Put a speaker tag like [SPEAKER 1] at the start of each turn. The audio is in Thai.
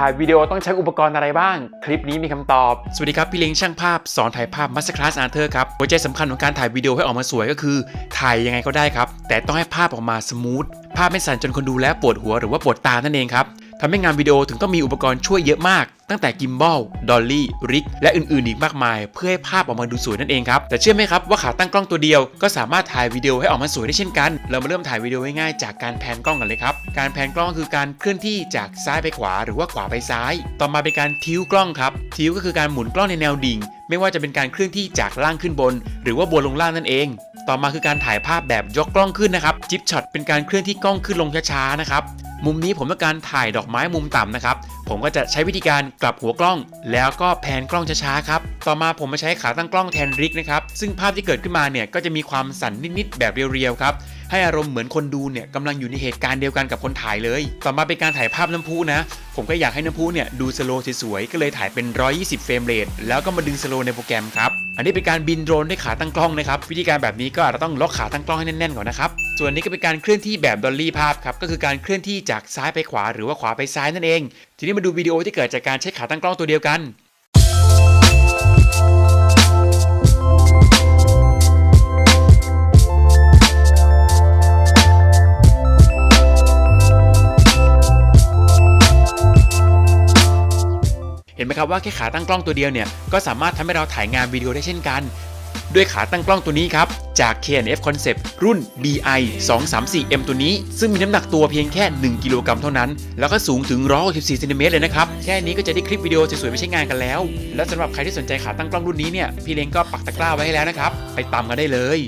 [SPEAKER 1] ถ่ายวิดีโอต้องใช้อุปกรณ์อะไรบ้าง คลิปนี้มีคำตอบ สวัสดีครับ พี่เล้งช่างภาพสอนถ่ายภาพ Master Class Arthur ครับ หัวใจสำคัญของการถ่ายวิดีโอให้ออกมาสวยก็คือ ถ่ายยังไงก็ได้ครับ แต่ต้องให้ภาพออกมาสมูท ภาพไม่สั่นจนคนดูแล้วปวดหัวหรือว่าปวดตานั่นเองครับทำให้งานวิดีโอถึงต้องมีอุปกรณ์ช่วยเยอะมาก ตั้งแต่กิมบอล ดอลลี่ ริก และอื่นๆ อีกมากมาย เพื่อให้ภาพออกมาดูสวยนั่นเองครับ แต่เชื่อไหมครับว่าขาตั้งกล้องตัวเดียว ก็สามารถถ่ายวิดีโอให้ออกมาสวยได้เช่นกัน เรามาเริ่มถ่ายวิดีโอง่ายๆจากการแพนกล้องกันเลยครับ การแพนกล้องคือการเคลื่อนที่จากซ้ายไปขวาหรือว่าขวาไปซ้าย ต่อมาเป็นการทิ้วกล้องครับทิ้วก็คือการหมุนกล้องในแนวดิ่ง ไม่ว่าจะเป็นการเคลื่อนที่จากล่างขึ้นบน หรือว่าบนลงล่างนั่นเอง ต่อมาคือการถ่ายภาพแบบยกกล้องขึ้นนะครับจิปช็อตเป็นการเคลื่อนที่กล้องขึ้นลงช้าๆนะครับมุมนี้ผมต้องการถ่ายดอกไม้มุมต่ำนะครับ ผมก็จะใช้วิธีการกลับหัวกล้อง แล้วก็แพนกล้องช้าๆครับ ต่อมาผมมาใช้ขาตั้งกล้องแทนริกนะครับ ซึ่งภาพที่เกิดขึ้นมาเนี่ยก็จะมีความสั่นนิดๆแบบเรียวๆครับ ให้อารมณ์เหมือนคนดูเนี่ยกำลังอยู่ในเหตุการณ์เดียวกันกับคนถ่ายเลย ต่อมาเป็นการถ่ายภาพน้ำพุนะ ผมก็อยากให้น้ำพุเนี่ยดูสโลว์สวยๆก็เลยถ่ายเป็น 120 เฟรมเรทแล้วก็มาดึงสโลว์ในโปรแกรมครับอันนี้เป็นการบินโดรนด้วยขาตั้งกล้องนะครับวิธีการแบบนี้ก็อาจจะต้องล็อกขาตั้งกล้องให้แน่นๆก่อนนะครับส่วนนี้ก็เป็นการเคลื่อนที่แบบดอลลี่ภาพครับก็คือการเคลื่อนที่จากซ้ายไปขวา หรือว่าขวาไปซ้ายนั่นเอง ทีนี้มาดูวิดีโอที่เกิดจากการใช้ขาตั้งกล้องตัวเดียวกัน ไหมครับว่าแค่ขาตั้งกล้องตัวเดียวเนี่ยก็สามารถทำให้เราถ่ายงานวิดีโอได้เช่นกัน ด้วยขาตั้งกล้องตัวนี้ครับจาก K&F Concept รุ่น BI 234M ตัวนี้ ซึ่งมีน้ำหนักตัวเพียงแค่ 1 กิโลกรัมเท่านั้น แล้วก็สูงถึง 164เซนติเมตรเลยนะครับ แค่นี้ก็จะได้คลิปวิดีโอสวยๆไปใช้งานกันแล้ว และสำหรับใครที่สนใจขาตั้งกล้องรุ่นนี้เนี่ย พี่เล้งก็ปักตะกร้าไว้ให้แล้วนะครับ ไปตามกันได้เลย